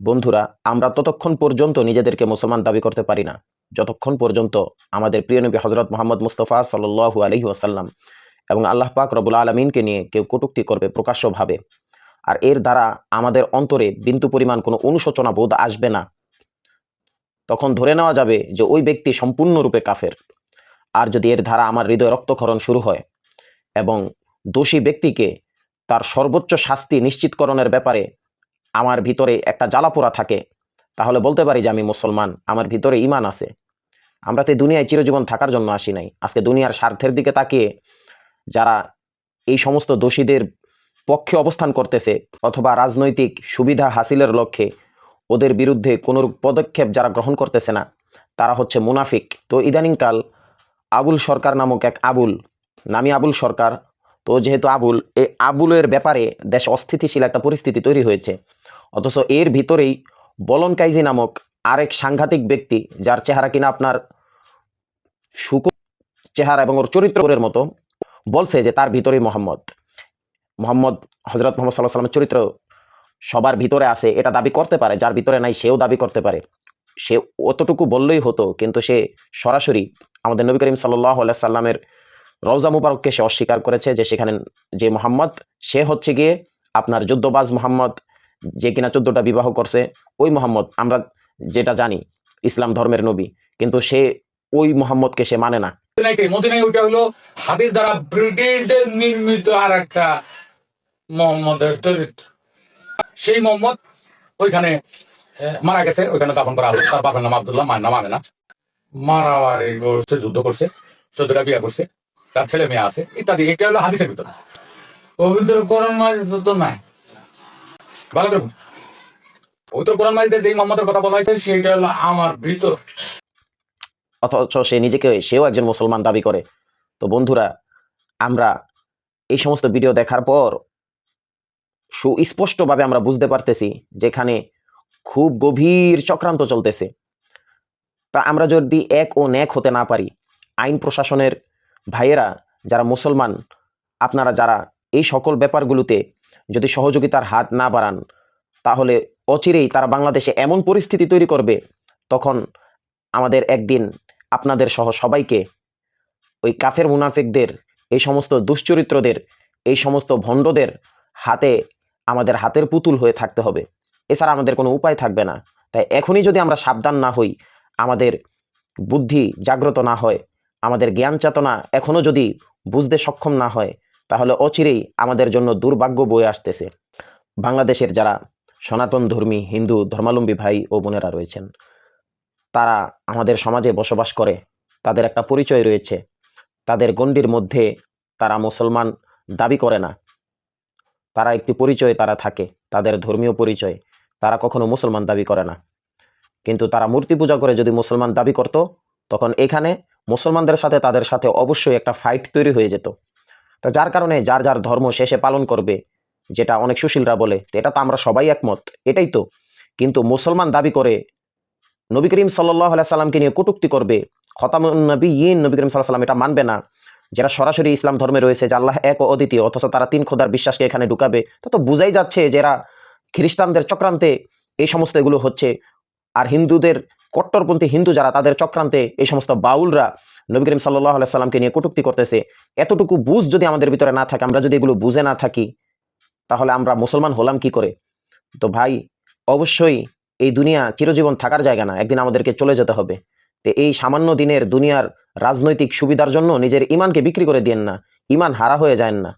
বন্ধুরা, আমরা ততক্ষণ পর্যন্ত নিজেদেরকে মুসলমান দাবি করতে পারি না। যতক্ষণ পর্যন্ত আমাদের প্রিয় নবী হজরত মোহাম্মদ মুস্তফা সাল্লু এবং আল্লাহ পাক রবুল আলমিনকে নিয়ে কেউ কটুক্তি করবে প্রকাশ্যভাবে, আর এর দ্বারা আমাদের অন্তরে বিন্দু পরিমাণ কোনো অনুশোচনা বোধ আসবে না। তখন ধরে নেওয়া যাবে যে ওই ব্যক্তি সম্পূর্ণরূপে কাফের। আর যদি এর ধারা আমার হৃদয় রক্তক্ষরণ শুরু হয় এবং দোষী ব্যক্তিকে তার সর্বোচ্চ শাস্তি নিশ্চিতকরণের ব্যাপারে আমার ভিতরে একটা জ্বালাপোড়া থাকে, তাহলে বলতে পারি যে আমি মুসলমান, আমার ভিতরে ইমান আছে। আমরা তো দুনিয়ায় চিরজীবন থাকার জন্য আসি নাই। আজকে দুনিয়ার স্বার্থের দিকে তাকিয়ে যারা এই সমস্ত দোষীদের পক্ষে অবস্থান করতেছে অথবা রাজনৈতিক সুবিধা হাসিলের লক্ষ্যে ওদের বিরুদ্ধে কোনো পদক্ষেপ যারা গ্রহণ করতেছে না, তারা হচ্ছে মুনাফিক। তো ইদানিংকাল আবুল সরকার নামক এক আবুল নামি আবুল সরকার। তো যেহেতু আবুল, এই আবুলের ব্যাপারে দেশ অস্থিতিশীল একটা পরিস্থিতি তৈরি হয়েছে। অথচ এর ভিতরেই বলন কাইজি নামক আরেক সাংঘাতিক ব্যক্তি, যার চেহারা কিনা আপনার শুক চেহারা এবং ওর চরিত্রের মতো, বলছে যে তার ভিতরেই মোহাম্মদ। মোহাম্মদ হজরত মোহাম্মদ সাল্লাহ সাল্লামের চরিত্র সবার ভিতরে আছে, এটা দাবি করতে পারে, যার ভিতরে নাই সেও দাবি করতে পারে। সে অতটুকু বললেই হতো, কিন্তু সে সরাসরি আমাদের নবী করিম সাল্লাহ সাল্লামের রওজা মুবারককে সে অস্বীকার করেছে যে সেখানে যে মোহাম্মদ, সে হচ্ছে গিয়ে আপনার যুদ্ধবাজ মোহাম্মদ, যে কিনা চোদ্দটা বিবাহ করছে, ওই মোহাম্মদ, আমরা যেটা জানি, ইসলাম ধর্মের নবী, কিন্তু সে ওই মোহাম্মদকে সে মানে না। সেই মোহাম্মদ ওইখানে মারা গেছে, ওইখানে দাফন করা হলো। তার বাবার নাম আব্দুল্লাহ, মায়ের নাম আমেনা। যুদ্ধ করছে চোদ্দটা বিয়ে করছে, তার ছেলে মেয়ে আছে, ইত্যাদি, এটা হলো হাদিসের পবিত্র কোরআন মাজিদ তো নাই। ভালো করুন পবিত্র কোরআন মাজিদে যেই মোহাম্মদের কথা বলা হয়েছে, সেটা হলো আমার ভিতর। অথচ সে নিজেকে, সেও একজন মুসলমান দাবি করে। তো বন্ধুরা, আমরা এই সমস্ত ভিডিও দেখার পর সুস্পষ্টভাবে আমরা বুঝতে পারতেছি, যেখানে খুব গভীর চক্রান্ত চলতেছে। তা আমরা যদি এক ও ন্যাক হতে না পারি, আইন প্রশাসনের ভাইয়েরা যারা মুসলমান, আপনারা যারা এই সকল ব্যাপারগুলোতে যদি সহযোগিতার হাত না বাড়ান, তাহলে অচিরেই তারা বাংলাদেশে এমন পরিস্থিতি তৈরি করবে, তখন আমাদের একদিন আপনাদের সহ সবাইকে ওই কাফের মুনাফিকদের, এই সমস্ত দুশ্চরিত্রদের, এই সমস্ত ভণ্ডদের হাতে, আমাদের হাতের পুতুল হয়ে থাকতে হবে। এছাড়া আমাদের কোনো উপায় থাকবে না। তাই এখনই যদি আমরা সাবধান না হই আমাদের বুদ্ধি জাগ্রত না হয়, আমাদের জ্ঞান চেতনা এখনও যদি বুঝতে সক্ষম না হয়, তাহলে অচিরেই আমাদের জন্য দুর্ভাগ্য বয়ে আসতেছে। বাংলাদেশের যারা সনাতন ধর্মী, হিন্দু, ধর্মাবলম্বী ভাই ও বোনেরা রয়েছেন, তারা আমাদের সমাজে বসবাস করে, তাদের একটা পরিচয় রয়েছে। তাদের গণ্ডির মধ্যে তারা মুসলমান দাবি করে না। তারা একটি পরিচয় তারা থাকে, তাদের ধর্মীয় পরিচয়, তারা কখনো মুসলমান দাবি করে না। কিন্তু তারা মূর্তি পূজা করে যদি মুসলমান দাবি করত, তখন এখানে মুসলমানদের সাথে তাদের সাথে অবশ্যই একটা ফাইট তৈরি হয়ে যেত। তা যার কারণে যার যার ধর্ম শেষে পালন করবে, যেটা অনেক সুশীলরা বলে এটা তো আমরা সবাই একমত, এটাই তো। কিন্তু মুসলমান দাবি করে নবী করিম সাল্লাহ সাল্লামকে নিয়ে কটুক্তি করবে খতামনবী ইন নবী করিম সাল্লাহ সাল্লাম এটা মানবে না, যারা সরাসরি ইসলাম ধর্মে রয়েছে, যে আল্লাহ এক অদ্বিতীয়, অথচ তারা তিন খোদার বিশ্বাসকে এখানে ঢুকাবে, তো তো বোঝাই যাচ্ছে যে এরা খ্রিস্টানদের চক্রান্তে এই সমস্ত এগুলো হচ্ছে। আর হিন্দুদের, কট্টরপন্থী হিন্দু যারা, তাদের চক্রান্তে এই সমস্ত বাউলরা নবী করিম সাল্লাহ সাল্লামকে নিয়ে কটুক্তি করতেছে। এতটুকু বুঝ যদি আমাদের ভিতরে না থাকে, আমরা যদি এগুলো বুঝে না থাকি, তাহলে আমরা মুসলমান হলাম কি করে? তো ভাই, অবশ্যই এই দুনিয়া চিরজীবন থাকার জায়গা না, একদিন আমাদেরকে চলে যেতে হবে। তো এই সামান্য দিনের দুনিয়ার রাজনৈতিক সুবিধার জন্য নিজের ইমানকে বিক্রি করে দিয়েন না ইমান হারা হয়ে যায় না।